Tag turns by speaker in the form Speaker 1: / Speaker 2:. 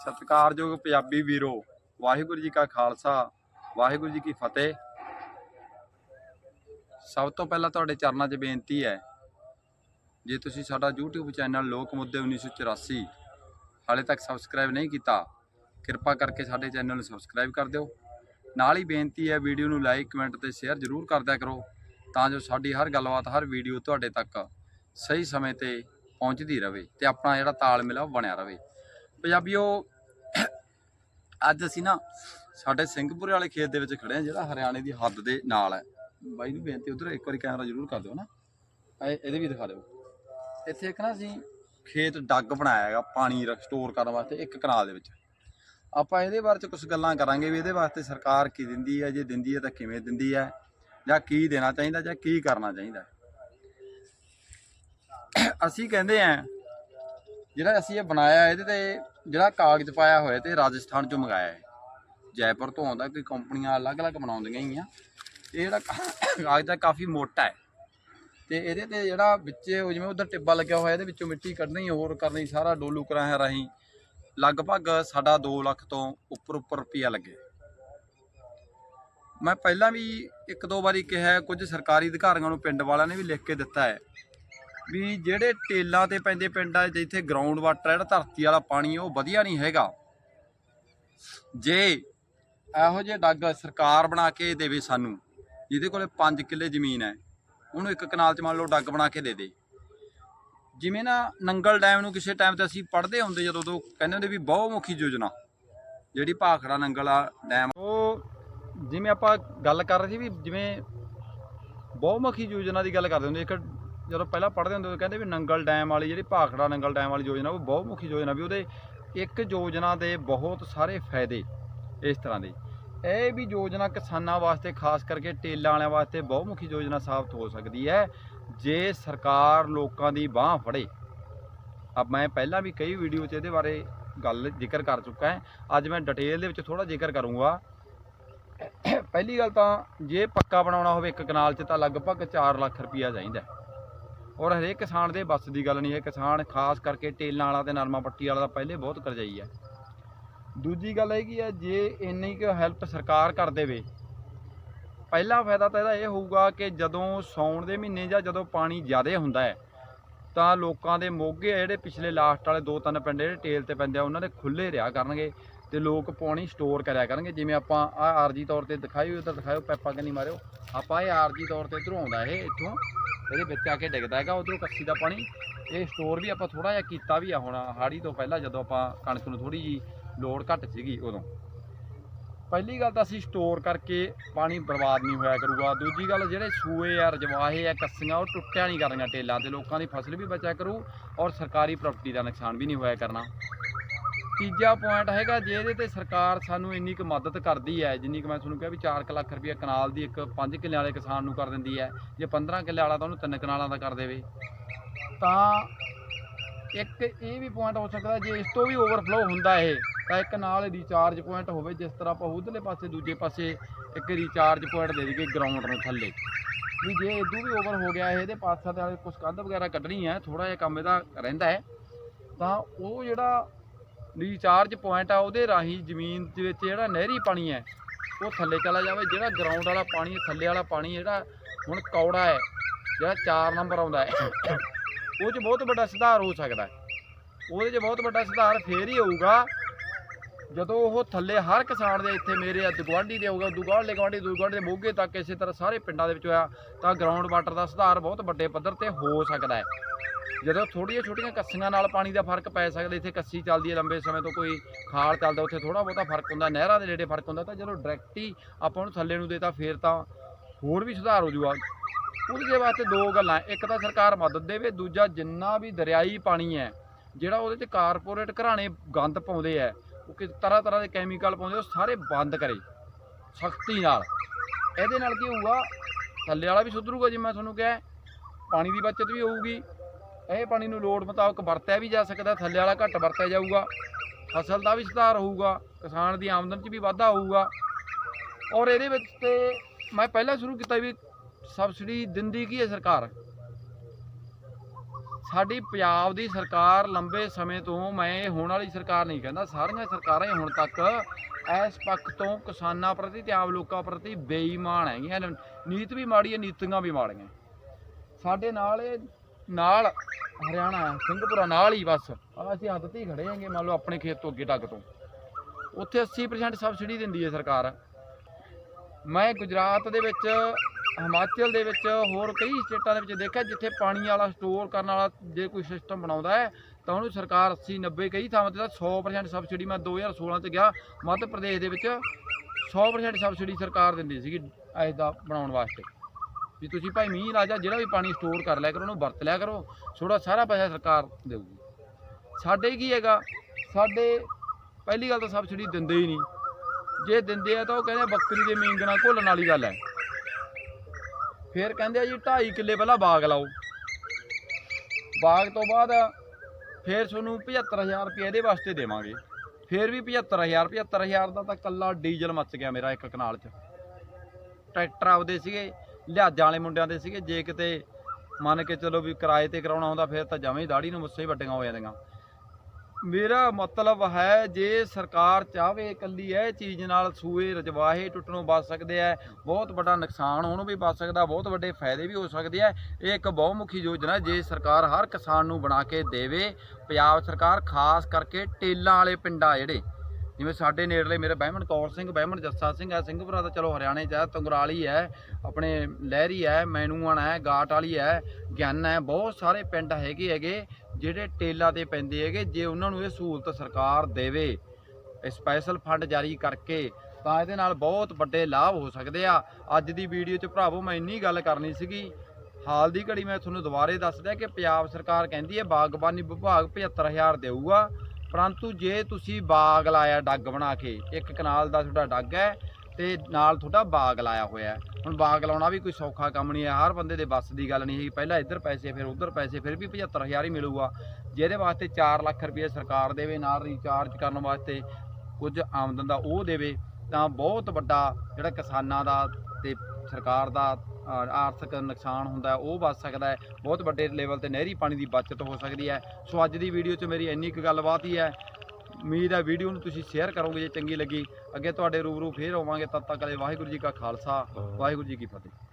Speaker 1: ਸਤਿਕਾਰਯੋਗ ਪੰਜਾਬੀ ਵੀਰੋ, ਵਾਹਿਗੁਰੂ ਜੀ ਕਾ ਖਾਲਸਾ, ਵਾਹਿਗੁਰੂ ਜੀ ਕੀ ਫਤਿਹ। ਸਭ ਤੋਂ ਪਹਿਲਾਂ ਤੁਹਾਡੇ ਚਰਨਾਂ 'ਚ ਬੇਨਤੀ ਹੈ, ਜੇ ਤੁਸੀਂ ਸਾਡਾ YouTube ਚੈਨਲ ਲੋਕ ਮੁੱਦੇ 1984 ਹਾਲੇ ਤੱਕ ਸਬਸਕ੍ਰਾਈਬ ਨਹੀਂ ਕੀਤਾ, ਕਿਰਪਾ ਕਰਕੇ ਸਾਡੇ ਚੈਨਲ ਨੂੰ ਸਬਸਕ੍ਰਾਈਬ ਕਰ ਦਿਓ। ਨਾਲ ਹੀ ਬੇਨਤੀ ਹੈ, ਵੀਡੀਓ ਨੂੰ ਲਾਈਕ, ਕਮੈਂਟ ਤੇ ਸ਼ੇਅਰ ਜ਼ਰੂਰ ਕਰਦਿਆ ਕਰੋ, ਤਾਂ ਜੋ ਸਾਡੀ ਹਰ ਗੱਲਬਾਤ, ਹਰ ਵੀਡੀਓ ਤੁਹਾਡੇ ਤੱਕ ਸਹੀ ਸਮੇਂ ਤੇ ਪਹੁੰਚਦੀ ਰਹੇ ਤੇ ਆਪਣਾ ਜਿਹੜਾ ਤਾਲਮੇਲ ਆ ਉਹ ਬਣਿਆ ਰਹੇ। ਪੰਜਾਬੀਓ ਅੱਜ ਅਸੀਂ ਨਾ ਸਾਡੇ ਸਿੰਘਪੁਰੇ ਵਾਲੇ ਖੇਤ ਦੇ ਵਿੱਚ ਖੜੇ ਆ ਜਿਹੜਾ ਹਰਿਆਣੇ ਦੀ ਹੱਦ ਦੇ ਨਾਲ ਹੈ। ਬਾਈ ਨੂੰ ਬੇਨਤੀ, ਉਧਰ ਇੱਕ ਵਾਰੀ ਕੈਮਰਾ ਜ਼ਰੂਰ ਕਰ ਦਿਓ ਨਾ। ਇਹ- ਇਹਦੇ ਵੀ ਦਿਖਾ ਦਿਓ। ਇੱਥੇ ਇੱਕ ਨਾ ਅਸੀਂ ਖੇਤ ਡੱਗ ਬਣਾਇਆ ਹੈਗਾ, ਪਾਣੀ ਰੱਖ ਸਟੋਰ ਕਰਨ ਵਾਸਤੇ, ਇੱਕ ਕਨਾਲ ਦੇ ਵਿੱਚ। ਆਪਾਂ ਇਹਦੇ ਬਾਰੇ ਚ ਕੁਝ ਗੱਲਾਂ ਕਰਾਂਗੇ ਵੀ ਇਹਦੇ ਵਾਸਤੇ ਸਰਕਾਰ ਕੀ ਦਿੰਦੀ ਹੈ, ਜੇ ਦਿੰਦੀ ਹੈ ਤਾਂ ਕਿਵੇਂ ਦਿੰਦੀ ਹੈ, ਜਾਂ ਕੀ ਦੇਣਾ ਚਾਹੀਦਾ, ਜਾਂ ਕੀ ਕਰਨਾ ਚਾਹੀਦਾ। ਅਸੀਂ ਕਹਿੰਦੇ ਆ ਜਿਹੜਾ ਅਸੀਂ ਇਹ ਬਣਾਇਆ, ਇਹਦੇ ਤੇ ਜਿਹੜਾ ਕਾਗਜ਼ ਪਾਇਆ ਹੋਇਆ ਤੇ ਰਾਜਸਥਾਨ ਚੋਂ ਮੰਗਾਇਆ ਹੈ। ਜੈਪੁਰ ਤੋਂ ਆਉਂਦਾ, ਕੋਈ ਕੰਪਨੀਆਂ ਅਲੱਗ-ਅਲੱਗ ਬਣਾਉਂਦੀਆਂ ਹੀ ਆ। ਇਹ ਜਿਹੜਾ ਕਾਗਜ਼ ਹੈ ਕਾਫੀ ਮੋਟਾ ਹੈ। ਤੇ ਇਹਦੇ ਤੇ ਜਿਹੜਾ ਵਿੱਚ ਜਿਵੇਂ ਉਧਰ ਟਿੱਬਾ ਲੱਗਿਆ ਹੋਇਆ, ਇਹਦੇ ਵਿੱਚੋਂ ਮਿੱਟੀ ਕੱਢਣੀ, ਹੋਰ ਕਰਨੀ, ਸਾਰਾ ਡੋਲੂ ਕਰਾਇਆ ਰਾਹੀਂ ਲਗਭਗ ਸਾਡਾ 2 ਲੱਖ ਤੋਂ ਉੱਪਰ ਉੱਪਰ ਰੁਪਈਆ ਲੱਗੇ। ਮੈਂ ਪਹਿਲਾਂ ਵੀ ਇੱਕ ਦੋ ਵਾਰੀ ਕਿਹਾ, ਕੁਝ ਸਰਕਾਰੀ ਅਧਿਕਾਰੀਆਂ ਨੂੰ, ਪਿੰਡ ਵਾਲਿਆਂ ਨੇ ਵੀ ਲਿਖ ਕੇ ਦਿੱਤਾ ਹੈ ਵੀ ਜਿਹੜੇ ਟੇਲਾਂ ਤੇ ਪੈਂਦੇ ਪਿੰਡਾਂ 'ਚ ਜਿੱਥੇ ਗਰਾਊਂਡ ਵਾਟਰ ਜਿਹੜਾ ਧਰਤੀ ਵਾਲਾ ਪਾਣੀ ਉਹ ਵਧੀਆ ਨਹੀਂ ਹੈਗਾ। ਜੇ ਇਹੋ ਜਿਹੇ ਡੱਗ ਸਰਕਾਰ ਬਣਾ ਕੇ ਦੇਵੇ ਸਾਨੂੰ, ਜਿਹਦੇ ਕੋਲੇ 5 ਕਿੱਲੇ ਜ਼ਮੀਨ ਹੈ, ਉਹਨੂੰ ਇੱਕ ਕਨਾਲ 'ਚ ਮੰਨ ਲਓ ਡੱਗ ਬਣਾ ਕੇ ਦੇ ਦੇ। ਜਿਵੇਂ ਨਾ ਨੰਗਲ ਡੈਮ ਨੂੰ ਕਿਸੇ ਟਾਈਮ ਤੇ ਅਸੀਂ ਪੜ੍ਹਦੇ ਹੁੰਦੇ ਜਦੋਂ ਤੋਂ ਕਹਿੰਦੇ ਹੁੰਦੇ ਵੀ ਬਹੁਮੁਖੀ ਯੋਜਨਾ, ਜਿਹੜੀ ਭਾਖੜਾ ਨੰਗਲ ਆ ਡੈਮ। ਉਹ ਜਿਵੇਂ ਆਪਾਂ ਗੱਲ ਕਰ ਰਹੇ ਸੀ ਵੀ ਜਿਵੇਂ ਬਹੁਮੁਖੀ ਯੋਜਨਾ ਦੀ ਗੱਲ ਕਰਦੇ ਹੁੰਦੇ, ਇੱਕ ਜਦੋਂ ਪਹਿਲਾਂ ਪੜ੍ਹਦੇ ਹੁੰਦੇ ਉਦੋਂ ਕਹਿੰਦੇ ਵੀ ਨੰਗਲ ਡੈਮ ਵਾਲੀ ਜਿਹੜੀ ਭਾਖੜਾ ਨੰਗਲ ਡੈਮ ਵਾਲੀ ਯੋਜਨਾ, ਉਹ ਬਹੁਮੁਖੀ ਯੋਜਨਾ ਵੀ ਉਹਦੇ ਇੱਕ ਯੋਜਨਾ ਦੇ ਬਹੁਤ ਸਾਰੇ ਫਾਇਦੇ ਇਸ ਤਰ੍ਹਾਂ ਦੇ। ਇਹ ਵੀ ਯੋਜਨਾ ਕਿਸਾਨਾਂ ਵਾਸਤੇ, ਖਾਸ ਕਰਕੇ ਟੇਲਾਂ ਵਾਲਿਆਂ ਵਾਸਤੇ ਬਹੁਮੁਖੀ ਯੋਜਨਾ ਸਾਬਤ ਹੋ ਸਕਦੀ ਹੈ। ਜੇ ਸਰਕਾਰ ਲੋਕਾਂ ਦੀ ਬਾਹ ਫੜੇ, ਅਬ ਮੈਂ ਪਹਿਲਾਂ ਵੀ ਕਈ ਵੀਡੀਓ 'ਚ ਇਹਦੇ ਬਾਰੇ ਗੱਲ ਜ਼ਿਕਰ ਕਰ ਚੁੱਕਾ ਹਾਂ। ਅੱਜ ਮੈਂ ਡਿਟੇਲ ਦੇ ਵਿੱਚ ਥੋੜਾ ਜ਼ਿਕਰ ਕਰੂੰਗਾ। ਪਹਿਲੀ ਗੱਲ ਤਾਂ ਜੇ ਪੱਕਾ ਬਣਾਉਣਾ ਹੋਵੇ ਇੱਕ ਕਨਾਲ 'ਚ ਤਾਂ ਲਗਭਗ 4 ਲੱਖ ਰੁਪਈਆ ਚਾਹੀਦਾ। ਔਰ ਹਰੇਕ ਕਿਸਾਨ ਦੇ ਬੱਸ ਦੀ ਗੱਲ ਨਹੀਂ ਹੈ। ਕਿਸਾਨ ਖਾਸ ਕਰਕੇ ਟੇਲਾਂ ਵਾਲਾ ਤੇ ਨਰਮਾ ਪੱਟੀ ਵਾਲਾ ਤਾਂ ਪਹਿਲੇ ਬਹੁਤ ਕਰਜਾਈ ਹੈ। ਦੂਜੀ ਗੱਲ ਇਹ ਕੀ ਹੈ, ਜੇ ਇੰਨੀ ਕੁ ਹੈਲਪ ਸਰਕਾਰ ਕਰ ਦੇਵੇ, ਪਹਿਲਾ ਫਾਇਦਾ ਤਾਂ ਇਹਦਾ ਇਹ ਹੋਊਗਾ ਕਿ ਜਦੋਂ ਸੌਣ ਦੇ ਮਹੀਨੇ ਜਾਂ ਜਦੋਂ ਪਾਣੀ ਜ਼ਿਆਦਾ ਹੁੰਦਾ ਹੈ, ਤਾਂ ਲੋਕਾਂ ਦੇ ਮੋਗੇ ਆ ਜਿਹੜੇ ਪਿਛਲੇ ਲਾਸਟ ਵਾਲੇ ਦੋ ਤਿੰਨ ਪਿੰਡ ਜਿਹੜੇ ਟੇਲ ਤੇ ਪੈਂਦੇ ਆ, ਉਹਨਾਂ ਦੇ ਖੁੱਲੇ ਰਿਹਾ ਕਰਨਗੇ ਤੇ ਲੋਕ ਪਾਣੀ ਸਟੋਰ ਕਰਿਆ ਕਰਨਗੇ। ਜਿਵੇਂ ਆਪਾਂ ਆ ਆਰਜੀ ਤੌਰ ਤੇ ਦਿਖਾਈ ਉਧਰ ਦਿਖਾਇਓ ਪੈਪਾ ਕਿ ਮਾਰਿਓ। ਆਪਾਂ ਇਹ ਆਰਜੀ ਤੌਰ ਤੇ ਇਧਰੋਂ ਆਉਂਦਾ ਇਹ, ਇੱਥੋਂ ਇਹਦੇ ਵਿੱਚ ਆ ਕੇ ਡਿੱਗਦਾ ਹੈਗਾ, ਉਧਰੋਂ ਕੱਸੀ ਦਾ ਪਾਣੀ। ਇਹ ਸਟੋਰ ਵੀ ਆਪਾਂ ਥੋੜਾ ਜਿਹਾ ਕੀਤਾ ਵੀ ਆ ਹੁਣ, ਹਾੜੀ ਤੋਂ ਪਹਿਲਾਂ ਜਦੋਂ ਆਪਾਂ ਕਣਕ ਨੂੰ ਥੋੜੀ ਜੀ ਲੋੜ ਘੱਟ ਸੀਗੀ ਉਦੋਂ। ਪਹਿਲੀ ਗੱਲ ਤਾਂ ਅਸੀਂ ਸਟੋਰ ਕਰਕੇ ਪਾਣੀ ਬਰਬਾਦ ਨਹੀਂ ਹੋਇਆ ਕਰੂਗਾ। ਦੂਜੀ ਗੱਲ, ਜਿਹੜੇ ਸੂਏ ਆ, ਰਜਵਾਹੇ ਆ, ਕੱਸੀਆਂ, ਉਹ ਟੁੱਟਿਆ ਨਹੀਂ ਕਰਨੀਆਂ ਟੇਲਾਂ ਤੇ। ਲੋਕਾਂ ਦੀ ਫਸਲ ਵੀ ਬਚਿਆ ਕਰੂ ਔਰ ਸਰਕਾਰੀ ਪ੍ਰਾਪਰਟੀ ਦਾ ਨੁਕਸਾਨ ਵੀ ਨਹੀਂ ਹੋਇਆ ਕਰਨਾ। ਤੀਜਾ ਪੁਆਇੰਟ ਹੈਗਾ ਜੇ ਇਹਦੇ ਤੇ ਸਰਕਾਰ ਸਾਨੂੰ ਇੰਨੀ ਕੁ ਮਦਦ ਕਰਦੀ ਹੈ, ਜਿੰਨੀ ਕੁ ਮੈਂ ਤੁਹਾਨੂੰ ਕਿਹਾ ਵੀ 4 ਲੱਖ ਰੁਪਏ ਕਨਾਲ ਦੀ ਇੱਕ 5 ਕਿੱਲੇ ਵਾਲੇ ਕਿਸਾਨ ਨੂੰ ਕਰ ਦਿੰਦੀ ਹੈ, ਜੇ 15 ਕਿੱਲੇ ਵਾਲਾ ਤਾਂ ਉਹਨੂੰ ਤਿੰਨ ਕਨਾਲਾਂ ਦਾ ਕਰ ਦੇਵੇ, ਤਾਂ ਇੱਕ ਇਹ ਵੀ ਪੁਆਇੰਟ ਹੋ ਸਕਦਾ ਜੇ ਇਸ ਤੋਂ ਵੀ ਓਵਰਫਲੋ ਹੁੰਦਾ ਇਹ, ਤਾਂ ਇੱਕ ਨਾਲ ਰੀਚਾਰਜ ਪੁਆਇੰਟ ਹੋਵੇ, ਜਿਸ ਤਰ੍ਹਾਂ ਆਪਾਂ ਉਧਰਲੇ ਪਾਸੇ, ਦੂਜੇ ਪਾਸੇ ਇੱਕ ਰੀਚਾਰਜ ਪੁਆਇੰਟ ਦੇ ਦਈਏ ਗਰਾਊਂਡ ਨੂੰ ਥੱਲੇ। ਵੀ ਜੇ ਇਦੋਂ ਵੀ ਓਵਰ ਹੋ ਗਿਆ ਇਹ ਇਹਦੇ ਪਾਸੇ ਤੇ ਕੁਝ ਕੰਧ ਵਗੈਰਾ ਕੱਢਣੀ ਹੈ ਥੋੜਾ ਜਿਹਾ ਕੰਮ ਇਹਦਾ ਰਹਿੰਦਾ ਹੈ, ਤਾਂ ਉਹ ਜਿਹੜਾ ਰੀਚਾਰਜ ਪੁਆਇੰਟ ਆ, ਉਹਦੇ ਰਾਹੀਂ ਜ਼ਮੀਨ ਦੇ ਵਿੱਚ ਜਿਹੜਾ ਨਹਿਰੀ ਪਾਣੀ ਹੈ, ਉਹ ਥੱਲੇ ਚਲਾ ਜਾਵੇ। ਜਿਹੜਾ ਗਰਾਊਂਡ ਵਾਲਾ ਪਾਣੀ ਥੱਲੇ ਵਾਲਾ ਪਾਣੀ ਜਿਹੜਾ ਹੁਣ ਕੌੜਾ ਹੈ, ਜਿਹੜਾ 4 ਨੰਬਰ ਆਉਂਦਾ ਹੈ, ਉਹ 'ਚ ਬਹੁਤ ਵੱਡਾ ਸੁਧਾਰ ਹੋ ਸਕਦਾ ਹੈ। ਉਹਦੇ 'ਚ ਬਹੁਤ ਵੱਡਾ ਸੁਧਾਰ ਫੇਰ ਹੀ ਹੋਊਗਾ ਜਦੋਂ ਉਹ ਥੱਲੇ ਹਰ ਕਿਸਾਨ ਦੇ ਇੱਥੇ ਮੇਰੇ ਅੱਧ ਗੁਆਂਢੀ ਦੇ ਹੋਊਗਾ ਦੁਗਾੜਲੇ ਗੁਆਂਢੀ ਦੁਗਾੜ ਦੇ ਮੋਗੇ ਤੱਕ ਇਸੇ ਤਰ੍ਹਾਂ ਸਾਰੇ ਪਿੰਡਾਂ ਦੇ ਵਿੱਚ ਹੋਇਆ, ਤਾਂ ਗਰਾਊਂਡ ਵਾਟਰ ਦਾ ਸੁਧਾਰ ਬਹੁਤ ਵੱਡੇ ਪੱਧਰ ਤੇ ਹੋ ਸਕਦਾ ਹੈ। ਜਦੋਂ ਥੋੜੀਆਂ ਛੋਟੀਆਂ ਕੱਸੀਆਂ ਨਾਲ ਪਾਣੀ ਦਾ ਫ਼ਰਕ ਪੈ ਸਕਦਾ, ਇੱਥੇ ਕੱਸੀ ਚੱਲਦੀ ਹੈ ਲੰਬੇ ਸਮੇਂ ਤੋਂ ਕੋਈ ਖਾਲ ਚੱਲਦਾ, ਉੱਥੇ ਥੋੜਾ ਬਹੁਤਾ ਫ਼ਰਕ ਹੁੰਦਾ, ਨਹਿਰਾਂ ਦੇ ਨੇੜੇ ਫ਼ਰਕ ਹੁੰਦਾ, ਤਾਂ ਜਦੋਂ ਡਾਇਰੈਕਟ ਹੀ ਆਪਾਂ ਨੂੰ ਥੱਲੇ ਨੂੰ ਦੇਤਾ ਫੇਰ ਤਾਂ ਹੋਰ ਵੀ ਸੁਧਾਰ ਹੋ ਜੂਗਾ ਉਹਦੇ ਵਾਸਤੇ ਦੋ ਗੱਲਾਂ, ਇੱਕ ਤਾਂ ਸਰਕਾਰ ਮਦਦ ਦੇਵੇ, ਦੂਜਾ ਜਿੰਨਾ ਵੀ ਦਰਿਆਈ ਪਾਣੀ ਹੈ, ਜਿਹੜਾ ਉਹਦੇ 'ਚ ਕਾਰਪੋਰੇਟ ਘਰਾਣੇ ਗੰਦ ਪਾਉਂਦੇ ਆ ਉਹ ਕਿ ਤਰ੍ਹਾਂ ਤਰ੍ਹਾਂ ਦੇ ਕੈਮੀਕਲ ਪਾਉਂਦੇ, ਉਹ ਸਾਰੇ ਬੰਦ ਕਰੇ, ਸਖਤੀ ਨਾਲ। ਇਹਦੇ ਨਾਲ ਕੀ ਹੋਊਗਾ, ਥੱਲੇ ਵਾਲਾ ਵੀ ਸੁਧਰੂਗਾ, ਜਿਵੇਂ ਮੈਂ ਤੁਹਾਨੂੰ ਕਿਹਾ, ਪਾਣੀ ਦੀ ਬਚਤ ਵੀ ਹੋਊਗੀ ਇਹ ਪਾਣੀ ਨੂੰ ਲੋੜ ਮੁਤਾਬਕ ਵਰਤਿਆ ਵੀ ਜਾ ਸਕਦਾ, ਥੱਲੇ ਵਾਲਾ ਘੱਟ ਵਰਤਿਆ ਜਾਊਗਾ, ਫਸਲ ਦਾ ਵੀ ਸੁਧਾਰ ਹੋਊਗਾ, ਕਿਸਾਨ ਦੀ ਆਮਦਨ 'ਚ ਵੀ ਵਾਧਾ ਹੋਊਗਾ। ਔਰ ਇਹਦੇ ਵਿੱਚ ਤੇ ਮੈਂ ਪਹਿਲਾਂ ਸ਼ੁਰੂ ਕੀਤਾ ਵੀ ਸਬਸਿਡੀ ਦਿੰਦੀ ਕੀ ਹੈ ਸਰਕਾਰ? ਸਾਡੀ ਪੰਜਾਬ ਦੀ ਸਰਕਾਰ ਲੰਬੇ ਸਮੇਂ ਤੋਂ ਮੈਂ ਇਹ ਹੋਣ ਵਾਲੀ ਸਰਕਾਰ ਨਹੀਂ ਕਹਿੰਦਾ, ਸਾਰੀਆਂ ਸਰਕਾਰਾਂ ਹੀ ਹੁਣ ਤੱਕ ਇਸ ਪੱਖ ਤੋਂ ਕਿਸਾਨਾਂ ਪ੍ਰਤੀ ਤੇ ਆਮ ਲੋਕਾਂ ਪ੍ਰਤੀ ਬੇਈਮਾਨ ਹੈਗੀਆਂ ਨੇ। ਨੀਤ ਵੀ ਮਾੜੀ ਹੈ, ਨੀਤੀਆਂ ਵੀ ਮਾੜੀਆਂ। ਸਾਡੇ ਨਾਲ ਇਹ ਨਾਲ ਹਰਿਆਣਾ ਸਿੰਘਪੁਰਾ ਨਾਲ ਹੀ ਬਸ। ਆਹ ਅਸੀਂ ਹੱਦ ਤੇ ਹੀ ਖੜੇ ਹਾਂਗੇ, ਮੰਨ ਲਓ ਆਪਣੇ ਖੇਤ ਤੋਂ ਅੱਗੇ ਟੱਗ ਤੋਂ। ਉੱਥੇ 80% ਸਬਸਿਡੀ ਦਿੰਦੀ ਹੈ ਸਰਕਾਰ। ਮੈਂ ਗੁਜਰਾਤ ਦੇ ਵਿੱਚ, ਹਿਮਾਚਲ ਦੇ ਵਿੱਚ, ਹੋਰ ਕਈ ਸਟੇਟਾਂ ਦੇ ਵਿੱਚ ਦੇਖਿਆ, ਜਿੱਥੇ ਪਾਣੀ ਵਾਲਾ ਸਟੋਰ ਕਰਨ ਵਾਲਾ ਜੇ ਕੋਈ ਸਿਸਟਮ ਬਣਾਉਂਦਾ ਹੈ, ਤਾਂ ਉਹਨੂੰ ਸਰਕਾਰ 80 90 ਕਈ ਥਾਵਾਂ ਤੇ ਤਾਂ 100% ਸਬਸਿਡੀ ਮੈਂ 2016 ਚ ਗਿਆ, ਮੱਧ ਪ੍ਰਦੇਸ਼ ਦੇ ਵਿੱਚ 100% ਸਬਸਿਡੀ ਸਰਕਾਰ ਦਿੰਦੀ ਸੀਗੀ ਐਸ ਦਾ ਬਣਾਉਣ ਵਾਸਤੇ। ਵੀ ਤੁਸੀਂ ਭਾਈ ਮੀਂਹ ਰਾਜਾ ਜਿਹੜਾ ਵੀ ਪਾਣੀ ਸਟੋਰ ਕਰ ਲਿਆ ਕਰੋ, ਉਹਨੂੰ ਵਰਤ ਲਿਆ ਕਰੋ। ਥੋੜਾ ਸਾਰਾ ਪੈਸਾ ਸਰਕਾਰ ਦੇਊਗੀ। ਸਾਡੇ ਕੀ ਹੈਗਾ? ਸਾਡੇ ਪਹਿਲੀ ਗੱਲ ਤਾਂ ਸਬਸਿਡੀ ਦਿੰਦੇ ਹੀ ਨਹੀਂ। ਜੇ ਦਿੰਦੇ ਆ ਤਾਂ ਉਹ ਕਹਿੰਦੇ ਬੱਕਰੀ ਦੇ ਮੀਂਗਣਾ ਘੁੱਲਣ ਵਾਲੀ ਗੱਲ ਹੈ। ਫਿਰ ਕਹਿੰਦੇ ਆ ਜੀ 2.5 ਕਿੱਲੇ ਪਹਿਲਾਂ ਬਾਗ ਲਾਓ। ਬਾਗ ਤੋਂ ਬਾਅਦ ਫਿਰ ਤੁਹਾਨੂੰ 75000 ਰੁਪਏ ਇਹਦੇ ਵਾਸਤੇ ਦੇਵਾਂਗੇ। ਫਿਰ ਵੀ 75000 75000 ਦਾ ਤਾਂ ਕੱਲਾ ਡੀਜ਼ਲ ਮੱਚ ਗਿਆ ਮੇਰਾ ਇੱਕ ਕਨਾਲ 'ਚ। ਟਰੈਕਟਰ ਆਪਦੇ ਸੀਗੇ। ਲਿਹਾਜ਼ਾਂ ਵਾਲੇ ਮੁੰਡਿਆਂ ਦੇ ਸੀਗੇ, ਜੇ ਕਿਤੇ ਮੰਨ ਕੇ ਚਲੋ ਵੀ ਕਿਰਾਏ ਤੇ ਕਰਾਉਣਾ ਹੁੰਦਾ, ਫਿਰ ਤਾਂ ਜਮਾਂ ਦਾੜੀ ਨੂੰ ਮੁੱਸੇ ਵੱਡੀਆਂ ਹੋ ਜਾਂਦੀਆਂ। ਮੇਰਾ ਮਤਲਬ ਹੈ, ਜੇ ਸਰਕਾਰ ਚਾਹਵੇ ਇਕੱਲੀ ਇਹ ਚੀਜ਼ ਨਾਲ ਸੂਏ, ਰਜਵਾਹੇ ਟੁੱਟਣੋਂ ਬਚ ਸਕਦੇ ਆ ਬਹੁਤ ਵੱਡਾ ਨੁਕਸਾਨ ਉਹਨੂੰ ਵੀ ਬਚ ਸਕਦਾ, ਬਹੁਤ ਵੱਡੇ ਫਾਇਦੇ ਵੀ ਹੋ ਸਕਦੇ ਆ ਇਹ ਇੱਕ ਬਹੁਮੁਖੀ ਯੋਜਨਾ ਜੇ ਸਰਕਾਰ ਹਰ ਕਿਸਾਨ ਨੂੰ ਬਣਾ ਕੇ ਦੇਵੇ, ਪੰਜਾਬ ਸਰਕਾਰ ਖਾਸ ਕਰਕੇ ਟੇਲਾਂ ਵਾਲੇ ਪਿੰਡਾਂ ਜਿਹੜੇ ਜਿਵੇਂ ਸਾਡੇ ਨੇੜਲੇ ਮੇਰੇ ਬਹਿਮਨ ਕੌਰ ਸਿੰਘ ਬਹਿਮਨ ਜੱਸਾ ਸਿੰਘ ਹੈ, ਸਿੰਘਪੁਰਾ ਦਾ, ਚਲੋ ਹਰਿਆਣੇ ਚ ਹੈ, ਤੁੰਗਰਾਲੀ ਹੈ, ਆਪਣੇ ਲਹਿਰੀ ਹੈ, ਮੈਨੂਆਣ ਹੈ, ਗਾਟ ਵਾਲੀ ਹੈ, ਗਿਆਨ ਹੈ, ਬਹੁਤ ਸਾਰੇ ਪਿੰਡ ਹੈਗੇ ਹੈਗੇ, ਜਿਹੜੇ ਟੇਲਾਂ ਤੇ ਪੈਂਦੇ ਹੈਗੇ, ਜੇ ਉਹਨਾਂ ਨੂੰ ਇਹ ਸਹੂਲਤ ਸਰਕਾਰ ਦੇਵੇ ਸਪੈਸ਼ਲ ਫੰਡ ਜਾਰੀ ਕਰਕੇ, ਤਾਂ ਇਹਦੇ ਨਾਲ ਬਹੁਤ ਵੱਡੇ ਲਾਭ ਹੋ ਸਕਦੇ ਆ। ਅੱਜ ਦੀ ਵੀਡੀਓ 'ਚ ਭਰਾਵੋ, ਮੈਂ ਇੰਨੀ ਗੱਲ ਕਰਨੀ ਸੀਗੀ, ਹਾਲ ਦੀ ਘੜੀ ਮੈਂ ਤੁਹਾਨੂੰ ਦੁਬਾਰੇ ਦੱਸ ਦਿਆਂ ਕਿ ਪੰਜਾਬ ਸਰਕਾਰ ਕਹਿੰਦੀ ਹੈ, ਬਾਗਬਾਨੀ ਵਿਭਾਗ 75000 ਦੇਊਗਾ ਪਰੰਤੂ ਜੇ ਤੁਸੀਂ ਬਾਗ ਲਾਇਆ ਡੱਗ ਬਣਾ ਕੇ, ਇੱਕ ਕਨਾਲ ਦਾ ਤੁਹਾਡਾ ਡੱਗ ਹੈ ਤੇ ਨਾਲ ਤੁਹਾਡਾ ਬਾਗ ਲਾਇਆ ਹੋਇਆ ਹੁਣ ਬਾਗ ਲਾਉਣਾ ਵੀ ਕੋਈ ਸੌਖਾ ਕੰਮ ਨਹੀਂ ਹੈ, ਹਰ ਬੰਦੇ ਦੇ ਵੱਸ ਦੀ ਗੱਲ ਨਹੀਂ ਹੈਗੀ, ਪਹਿਲਾਂ ਇੱਧਰ ਪੈਸੇ, ਫਿਰ ਉੱਧਰ ਪੈਸੇ, ਫਿਰ ਵੀ 75000 ਹੀ ਮਿਲੂਗਾ। ਜਿਹਦੇ ਵਾਸਤੇ 4 ਲੱਖ ਰੁਪਏ ਸਰਕਾਰ ਦੇਵੇ, ਨਾਲ ਰੀਚਾਰਜ ਕਰਨ ਵਾਸਤੇ ਕੁਝ ਆਮਦਨ ਦਾ ਉਹ ਦੇਵੇ, ਤਾਂ ਬਹੁਤ ਵੱਡਾ ਜਿਹੜਾ ਕਿਸਾਨਾਂ ਦਾ ਤੇ ਸਰਕਾਰ ਦਾ ਆਰਥਿਕ ਨੁਕਸਾਨ ਹੁੰਦਾ ਉਹ ਬਚ ਸਕਦਾ ਹੈ। ਬਹੁਤ ਵੱਡੇ ਲੈਵਲ ਤੇ ਨਹਿਰੀ ਪਾਣੀ ਦੀ ਬਚਤ ਹੋ ਸਕਦੀ ਹੈ। ਸੋ ਅੱਜ ਦੀ ਵੀਡੀਓ 'ਚ ਮੇਰੀ ਇੰਨੀ ਕੁ ਗੱਲਬਾਤ ਹੀ ਹੈ। ਉਮੀਦ ਹੈ ਵੀਡੀਓ ਨੂੰ ਤੁਸੀਂ ਸ਼ੇਅਰ ਕਰੋਗੇ ਜੇ ਚੰਗੀ ਲੱਗੀ। ਅੱਗੇ ਤੁਹਾਡੇ ਰੂਬਰੂ ਫੇਰ ਆਵਾਂਗੇ ਤਦ ਤੱਕ ਲਈ ਵਾਹਿਗੁਰੂ ਜੀ ਕਾ ਖਾਲਸਾ ਵਾਹਿਗੁਰੂ ਜੀ ਕੀ ਫਤਿਹ।